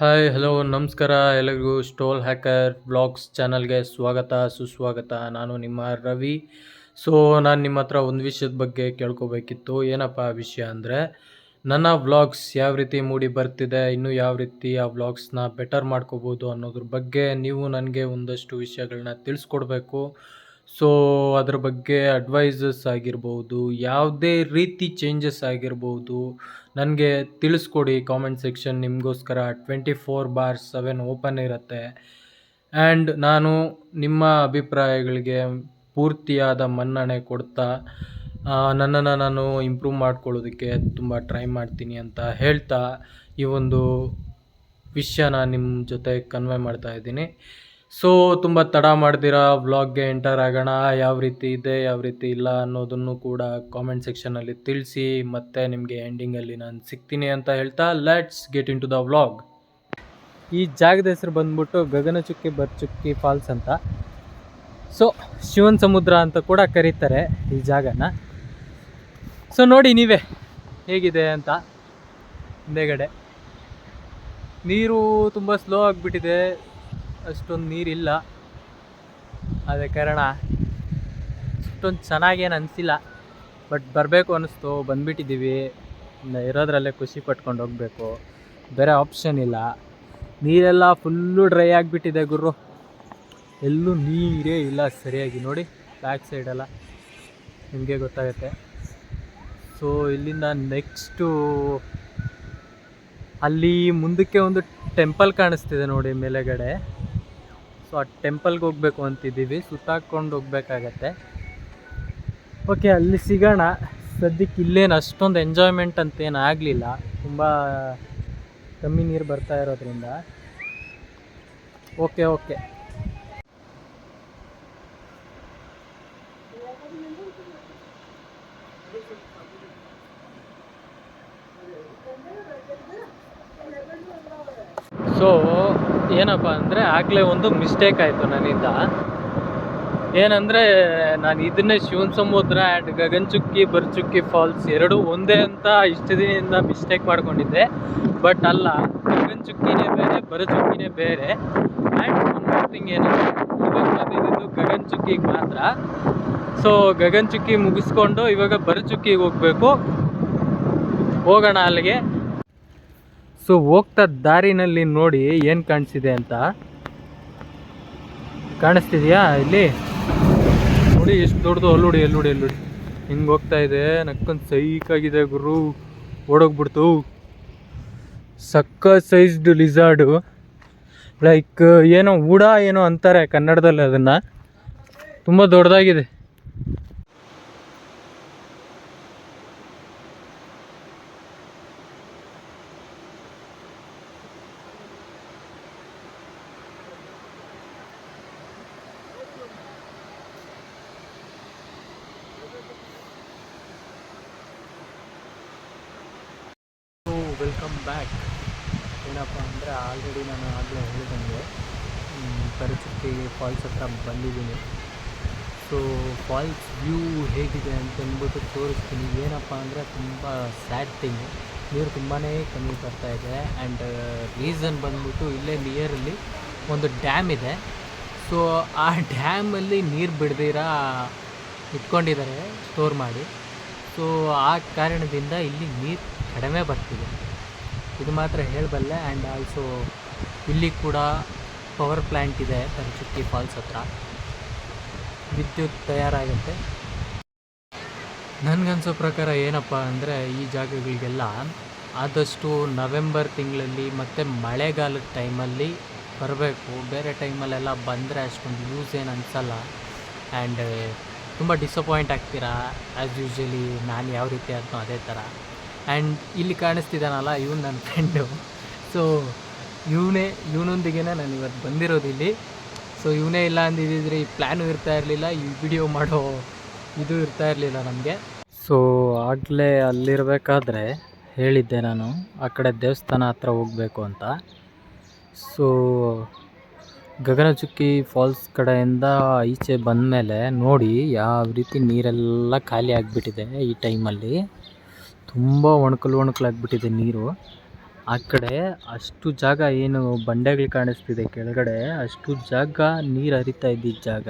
Hi hello ನಮಸ್ಕಾರ. ಎಲ್ಲರಿಗೂ stole hacker blogs ಚಾನಲ್ಗೆ ಸ್ವಾಗತ, ಸುಸ್ವಾಗತ. ನಾನು ನಿಮ್ಮ ರವಿ. ಸೊ ನಾನು ನಿಮ್ಮ ಹತ್ರ ಒಂದು ವಿಷಯದ ಬಗ್ಗೆ ಕೇಳ್ಕೊಬೇಕಿತ್ತು. ಏನಪ್ಪ ವಿಷಯ ಅಂದರೆ, ನನ್ನ ವ್ಲಾಗ್ಸ್ ಯಾವ ರೀತಿ ಮೂಡಿ ಬರ್ತಿದೆ, ಇನ್ನೂ ಯಾವ ರೀತಿ ಆ ವ್ಲಾಗ್ಸ್ನ ಬೆಟರ್ ಮಾಡ್ಕೋಬೋದು ಅನ್ನೋದ್ರ ಬಗ್ಗೆ ನೀವು ನನಗೆ ಒಂದಷ್ಟು ವಿಷಯಗಳನ್ನ ತಿಳಿಸ್ಕೊಡ್ಬೇಕು. ಸೊ ಅದ್ರ ಬಗ್ಗೆ ಅಡ್ವೈಸಸ್ ಆಗಿರ್ಬೋದು, ಯಾವುದೇ ರೀತಿ ಚೇಂಜಸ್ ಆಗಿರ್ಬೋದು, ನನಗೆ ತಿಳಿಸ್ಕೊಡಿ ಕಾಮೆಂಟ್ ಸೆಕ್ಷನ್ ನಿಮಗೋಸ್ಕರ. Twenty four bar seven open ಇರುತ್ತೆ. ಆ್ಯಂಡ್ ನಾನು ನಿಮ್ಮ ಅಭಿಪ್ರಾಯಗಳಿಗೆ ಪೂರ್ತಿಯಾದ ಮನ್ನಣೆ ಕೊಡ್ತಾ ನನ್ನನ್ನು ನಾನು ಇಂಪ್ರೂವ್ ಮಾಡ್ಕೊಳ್ಳೋದಕ್ಕೆ ತುಂಬ ಟ್ರೈ ಮಾಡ್ತೀನಿ ಅಂತ ಹೇಳ್ತಾ ಈ ಒಂದು ವಿಷಯನ ನಿಮ್ಮ ಜೊತೆ ಕನ್ವೆ ಮಾಡ್ತಾ ಇದ್ದೀನಿ. ಸೊ ತುಂಬ ತಡ ಮಾಡ್ದಿರ ವ್ಲಾಗ್ಗೆ ಎಂಟರ್ ಆಗೋಣ. ಯಾವ ರೀತಿ ಇದೆ, ಯಾವ ರೀತಿ ಇಲ್ಲ ಅನ್ನೋದನ್ನು ಕೂಡ ಕಾಮೆಂಟ್ ಸೆಕ್ಷನಲ್ಲಿ ತಿಳಿಸಿ. ಮತ್ತೆ ನಿಮಗೆ ಎಂಡಿಂಗಲ್ಲಿ ನಾನು ಸಿಗ್ತೀನಿ ಅಂತ ಹೇಳ್ತಾ let's get into the vlog ಈ ಜಾಗದ ಹೆಸರು ಬಂದ್ಬಿಟ್ಟು ಗಗನಚುಕ್ಕಿ ಬರ್ಚುಕ್ಕಿ ಫಾಲ್ಸ್ ಅಂತ. ಸೊ ಶಿವನ್ ಸಮುದ್ರ ಅಂತ ಕೂಡ ಕರೀತಾರೆ ಈ ಜಾಗನ. ಸೊ ನೋಡಿ ನೀವೇ ಹೇಗಿದೆ ಅಂತ ಹಿಂದೆಗಡೆ. ನೀರು ತುಂಬ ಸ್ಲೋ ಆಗಿಬಿಟ್ಟಿದೆ. ಅಷ್ಟೊಂದು ನೀರಿಲ್ಲ. ಅದೇ ಕಾರಣ ಅಷ್ಟೊಂದು ಚೆನ್ನಾಗೇನು ಅನಿಸಿಲ್ಲ. ಬಟ್ ಬರಬೇಕು ಅನ್ನಿಸ್ತು. ಬಂದುಬಿಟ್ಟಿದ್ದೀವಿ. ಇರೋದ್ರಲ್ಲೇ ಖುಷಿ ಪಟ್ಕೊಂಡು ಹೋಗಬೇಕು. ಬೇರೆ ಆಪ್ಷನ್ ಇಲ್ಲ. ನೀರೆಲ್ಲ ಫುಲ್ಲು ಡ್ರೈ ಆಗಿಬಿಟ್ಟಿದೆ ಗುರು ಎಲ್ಲೂ ನೀರೇ ಇಲ್ಲ ಸರಿಯಾಗಿ. ನೋಡಿ ಬ್ಯಾಕ್ ಸೈಡೆಲ್ಲ ನಿಮಗೆ ಗೊತ್ತಾಗುತ್ತೆ. ಸೊ ಇಲ್ಲಿಂದ ನೆಕ್ಸ್ಟು ಅಲ್ಲಿ ಮುಂದಕ್ಕೆ ಒಂದು ಟೆಂಪಲ್ ಕಾಣಿಸ್ತಿದೆ ನೋಡಿ ಮೇಲೆಗಡೆ. ಸೊ ಆ ಟೆಂಪಲ್ಗೆ ಹೋಗ್ಬೇಕು ಅಂತಿದ್ದೀವಿ. ಸುತ್ತಾಕೊಂಡು ಹೋಗ್ಬೇಕಾಗತ್ತೆ. ಓಕೆ ಅಲ್ಲಿ ಸಿಗೋಣ. ಸದ್ಯಕ್ಕೆ ಇಲ್ಲೇನು ಅಷ್ಟೊಂದು ಎಂಜಾಯ್ಮೆಂಟ್ ಅಂತೇನು ಆಗಲಿಲ್ಲ. ತುಂಬ ಕಮ್ಮಿ ನೀರು ಬರ್ತಾ ಇರೋದ್ರಿಂದ. ಓಕೆ ಓಕೆ ಸೊ ಏನಪ್ಪ ಅಂದರೆ ಆಗಲೇ ಒಂದು ಮಿಸ್ಟೇಕ್ ಆಯಿತು ನನ್ನಿಂದ. ಏನಂದರೆ, ನಾನು ಇದನ್ನೇ ಶಿವನ್ ಸಮುದ್ರ ಆ್ಯಂಡ್ ಗಗನಚುಕ್ಕಿ ಬರ್ಚುಕ್ಕಿ ಫಾಲ್ಸ್ ಎರಡೂ ಒಂದೇ ಅಂತ ಇಷ್ಟು ದಿನದಿಂದ ಮಿಸ್ಟೇಕ್ ಮಾಡ್ಕೊಂಡಿದ್ದೆ. ಬಟ್ ಅಲ್ಲ ಗಗನಚುಕ್ಕಿನೇ ಬೇರೆ ಬರಚುಕ್ಕಿನೇ ಬೇರೆ. ಆ್ಯಂಡ್ ಥಿಂಗ್ ಏನಂದರೆ ಇವಾಗ ಗಗನಚುಕ್ಕಿಗೆ ಮಾತ್ರ. ಸೊ ಗಗನಚುಕ್ಕಿ ಮುಗಿಸ್ಕೊಂಡು ಇವಾಗ ಬರಚುಕ್ಕಿಗೆ ಹೋಗಬೇಕು. ಹೋಗೋಣ ಅಲ್ಲಿಗೆ. ಸೊ ಹೋಗ್ತಾ ದಾರಿನಲ್ಲಿ ನೋಡಿ ಏನು ಕಾಣಿಸಿದೆ ಅಂತ. ಕಾಣಿಸ್ತಿದ್ಯಾ ಇಲ್ಲಿ? ನೋಡಿ, ಎಷ್ಟು ದೊಡ್ಡದು ಅಲ್ಲುಡಿ ಎಲ್ಲುಡಿ ಎಲ್ಲುಡಿ ಹಿಂಗೆ ಹೋಗ್ತಾ ಇದೆ, ನಕ್ಕೊಂದು ಸೈಕಾಗಿದೆ ಗುರು. ಓಡೋಗ್ಬಿಡ್ತು. ಸಕ್ಕ ಸೈಜ್ಡ್ ಲಿಸಾರ್ಡು ಲೈಕ್, ಏನೋ ಊಡ ಏನೋ ಅಂತಾರೆ ಕನ್ನಡದಲ್ಲಿ ಅದನ್ನು. ತುಂಬ ದೊಡ್ಡದಾಗಿದೆ. ವೆಲ್ಕಮ್ ಬ್ಯಾಕ್ ಏನಪ್ಪ ಅಂದರೆ ಆಲ್ರೆಡಿ ನಾನು ಆಗಲೇ ಹೇಳಿದಂಗೆ ಪರಿಸ್ಥಿತಿ ಫಾಲ್ಸ್ ಹತ್ರ ಬಂದಿದ್ದೀನಿ. ಸೊ ಫಾಲ್ಸ್ ವ್ಯೂ ಹೇಗಿದೆ ಅಂತ ತೋರಿಸ್ತೀನಿ. ಏನಪ್ಪ ಅಂದರೆ ತುಂಬ ಸ್ಯಾಡ್ ಥಿಂಗ್ ನೀರು ತುಂಬಾ ಕಮ್ಮಿ ಬರ್ತಾ ಇದೆ ಆ್ಯಂಡ್ ರೀಸನ್ ಬಂದ್ಬಿಟ್ಟು ಇಲ್ಲೇ ನಿಯರಲ್ಲಿ ಒಂದು ಡ್ಯಾಮ್ ಇದೆ. ಸೊ ಆ ಡ್ಯಾಮಲ್ಲಿ ನೀರು ಬಿಡ್ದಿರ ಇಟ್ಕೊಂಡಿದ್ದಾರೆ ಸ್ಟೋರ್ ಮಾಡಿ. ಸೊ ಆ ಕಾರಣದಿಂದ ಇಲ್ಲಿ ನೀರು ಕಡಿಮೆ ಬರ್ತಿದೆ. ಇದು ಮಾತ್ರ ಹೇಳಬಲ್ಲೆ ಆ್ಯಂಡ್ ಆಲ್ಸೋ ಇಲ್ಲಿ ಕೂಡ ಪವರ್ ಪ್ಲ್ಯಾಂಟ್ ಇದೆ ಪಂಚುಕ್ಕಿ ಫಾಲ್ಸ್ ಹತ್ರ. ವಿದ್ಯುತ್ ತಯಾರಾಗುತ್ತೆ. ನನಗನ್ಸೋ ಪ್ರಕಾರ ಏನಪ್ಪ ಅಂದರೆ ಈ ಜಾಗಗಳಿಗೆಲ್ಲ ಆದಷ್ಟು ನವೆಂಬರ್ ತಿಂಗಳಲ್ಲಿ ಮತ್ತು ಮಳೆಗಾಲದ ಟೈಮಲ್ಲಿ ಬರಬೇಕು. ಬೇರೆ ಟೈಮಲ್ಲೆಲ್ಲ ಬಂದರೆ ಅಷ್ಟೊಂದು ಯೂಸ್ ಏನು ಅನಿಸಲ್ಲ. ಆ್ಯಂಡ್ ತುಂಬ ಡಿಸಪಾಯಿಂಟ್ ಆಗ್ತೀರಾ? ಆ್ಯಸ್ ಯೂಶ್ವಲಿ ನಾನು ಯಾವ ರೀತಿ ಆದ್ನೋ ಅದೇ ಥರ. ಆ್ಯಂಡ್ ಇಲ್ಲಿ ಕಾಣಿಸ್ತಿದ್ದಾನಲ್ಲ ಇವನು ನನ್ನ ಫ್ರೆಂಡು ಸೊ ಇವನೇ ಇವನೊಂದಿಗೆ ನಾನು ಇವತ್ತು ಬಂದಿರೋದು ಇಲ್ಲಿ. ಸೊ ಇವನೇ ಇಲ್ಲ ಅಂದಿದ್ದರೆ ಈ ಪ್ಲ್ಯಾನು ಇರ್ತಾ ಇರಲಿಲ್ಲ, ಈ ವಿಡಿಯೋ ಮಾಡೋ ಇದು ಇರ್ತಾ ಇರಲಿಲ್ಲ ನಮಗೆ. ಸೊ ಆಗಲೇ ಅಲ್ಲಿರಬೇಕಾದ್ರೆ ಹೇಳಿದ್ದೆ ನಾನು, ಆ ಕಡೆ ದೇವಸ್ಥಾನ ಹತ್ರ ಹೋಗಬೇಕು ಅಂತ. ಸೊ ಗಗನಚುಕ್ಕಿ ಫಾಲ್ಸ್ ಕಡೆಯಿಂದ ಈಚೆ ಬಂದಮೇಲೆ ನೋಡಿ, ಯಾವ ರೀತಿ ನೀರೆಲ್ಲ ಖಾಲಿ ಆಗಿಬಿಟ್ಟಿದೆ ಈ ಟೈಮಲ್ಲಿ ತುಂಬ ಒಣಕಲು ಒಣಕಲಾಗ್ಬಿಟ್ಟಿದೆ ನೀರು. ಆ ಕಡೆ ಅಷ್ಟು ಜಾಗ ಏನು ಬಂಡೆಗಳು ಕಾಣಿಸ್ತಿದೆ ಕೆಳಗಡೆ, ಅಷ್ಟು ಜಾಗ ನೀರು ಹರಿತಾ ಇದ್ದಿದ್ದ ಜಾಗ.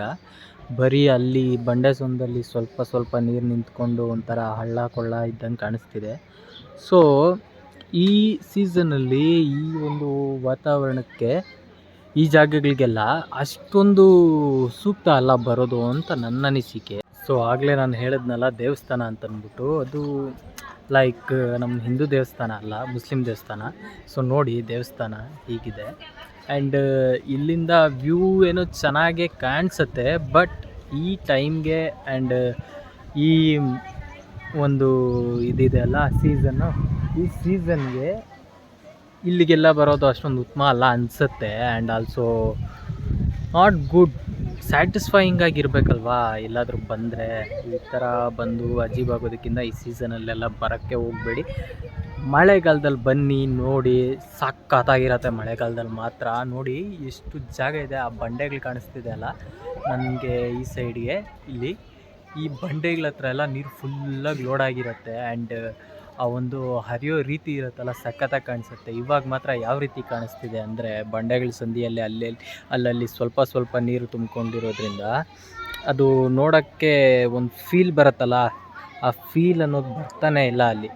ಬರೀ ಅಲ್ಲಿ ಬಂಡೆ ಸೊಂದಲ್ಲಿ ಸ್ವಲ್ಪ ಸ್ವಲ್ಪ ನೀರು ನಿಂತ್ಕೊಂಡು ಒಂಥರ ಹಳ್ಳ ಕೊಳ್ಳ ಇದ್ದಂಗೆ ಕಾಣಿಸ್ತಿದೆ. ಸೊ ಈ ಸೀಸನಲ್ಲಿ ಈ ಒಂದು ವಾತಾವರಣಕ್ಕೆ ಈ ಜಾಗಗಳಿಗೆಲ್ಲ ಅಷ್ಟೊಂದು ಸೂಕ್ತ ಅಲ್ಲ ಬರೋದು ಅಂತ ನನ್ನ ಅನಿಸಿಕೆ. ಸೊ ಆಗಲೇ ನಾನು ಹೇಳಿದ್ನಲ್ಲ ದೇವಸ್ಥಾನ ಅಂತ ಅಂದ್ಬಿಟ್ಟು ಅದು ಲೈಕ್ ನಮ್ಮ ಹಿಂದೂ ದೇವಸ್ಥಾನ ಅಲ್ಲ, ಮುಸ್ಲಿಂ ದೇವಸ್ಥಾನ. ಸೊ ನೋಡಿ ದೇವಸ್ಥಾನ ಹೀಗಿದೆ. ಆ್ಯಂಡ್ ಇಲ್ಲಿಂದ ವ್ಯೂ ಏನೋ ಚೆನ್ನಾಗೆ ಕಾಣಿಸುತ್ತೆ ಬಟ್ ಈ ಟೈಮ್ಗೆ ಆ್ಯಂಡ್ ಈ ಒಂದು ಇದಿದೆ ಅಲ್ಲ ಸೀಸನ್ನು ಈ ಸೀಸನ್ಗೆ ಇಲ್ಲಿಗೆಲ್ಲ ಬರೋದು ಅಷ್ಟೊಂದು ಉತ್ತಮ ಅಲ್ಲ ಅನಿಸುತ್ತೆ. And also not good satisfying ಆಗಿರ್ಬೇಕಲ್ವಾ? ಎಲ್ಲಾದರೂ ಬಂದರೆ ಈ ಥರ ಬಂದು ಅಜೀಬ್ ಆಗೋದಕ್ಕಿಂತ ಈ ಸೀಸನಲ್ಲೆಲ್ಲ ಬರೋಕ್ಕೆ ಹೋಗಬೇಡಿ. ಮಳೆಗಾಲದಲ್ಲಿ ಬನ್ನಿ, ನೋಡಿ, ಸಖತ್ತಾಗಿರತ್ತೆ ಮಳೆಗಾಲದಲ್ಲಿ ಮಾತ್ರ. ನೋಡಿ, ಎಷ್ಟು ಜಾಗ ಇದೆ, ಆ ಬಂಡೆಗಳು ಕಾಣಿಸ್ತಿದೆ ಅಲ್ಲ? ನನಗೆ ಈ ಸೈಡ್ಗೆ ಇಲ್ಲಿ ಈ ಬಂಡೆಗಳ ಹತ್ರ ಎಲ್ಲ ನೀರು ಫುಲ್ಲಾಗಿ ಲೋಡ್ ಆಗಿರುತ್ತೆ. ಆ್ಯಂಡ್ ಆ ಒಂದು ಹರಿಯೋ ರೀತಿ ಇರುತ್ತಲ್ಲ, ಸಖತ್ತಾಗಿ ಕಾಣಿಸುತ್ತೆ. ಇವಾಗ ಮಾತ್ರ ಯಾವ ರೀತಿ ಕಾಣಿಸ್ತಿದೆ ಅಂದರೆ, ಬಂಡೆಗಳ ಸಂದಿಯಲ್ಲಿ ಅಲ್ಲಿ ಅಲ್ಲಲ್ಲಿ ಸ್ವಲ್ಪ ಸ್ವಲ್ಪ ನೀರು ತುಂಬಿಕೊಂಡಿರೋದ್ರಿಂದ ಅದು ನೋಡೋಕ್ಕೆ ಒಂದು ಫೀಲ್ ಬರುತ್ತಲ್ಲ, ಆ ಫೀಲ್ ಅನ್ನೋದು ಬರ್ತಾನೆ ಇಲ್ಲ ಅಲ್ಲಿ.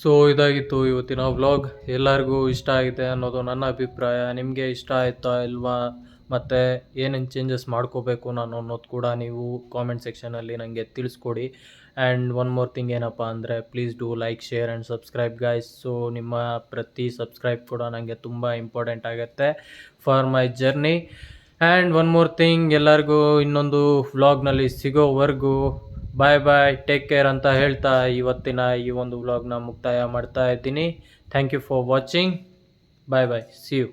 ಸೊ ಇದಾಗಿತ್ತು ಇವತ್ತಿನ ವ್ಲಾಗ್ ಎಲ್ಲರಿಗೂ ಇಷ್ಟ ಆಗಿದೆ ಅನ್ನೋದು ನನ್ನ ಅಭಿಪ್ರಾಯ. ನಿಮಗೆ ಇಷ್ಟ ಆಯ್ತಾ ಇಲ್ವಾ? ಮತ್ತು ಏನೇನು ಚೇಂಜಸ್ ಮಾಡ್ಕೋಬೇಕು ನಾನು ಅನ್ನೋದು ಕೂಡ ನೀವು ಕಾಮೆಂಟ್ ಸೆಕ್ಷನಲ್ಲಿ ನನಗೆ ತಿಳಿಸ್ಕೊಡಿ. ಆ್ಯಂಡ್ ಒನ್ ಮೋರ್ ಥಿಂಗ್ ಏನಪ್ಪ ಅಂದರೆ please do like share and subscribe guys so ನಿಮ್ಮ ಪ್ರತಿ ಸಬ್ಸ್ಕ್ರೈಬ್ ಕೂಡ ನನಗೆ ತುಂಬ ಇಂಪಾರ್ಟೆಂಟ್ ಆಗುತ್ತೆ for my journey and one more thing ಎಲ್ಲರಿಗೂ ಇನ್ನೊಂದು ವ್ಲಾಗ್ನಲ್ಲಿ ಸಿಗೋವರೆಗೂ ಬಾಯ್ ಬಾಯ್ ಟೇಕ್ ಕೇರ್ ಅಂತ ಹೇಳ್ತಾ ಇವತ್ತಿನ ಈ ಒಂದು ವ್ಲಾಗ್ನ ಮುಕ್ತಾಯ ಮಾಡ್ತಾ ಇದ್ದೀನಿ. Thank you for watching bye bye see you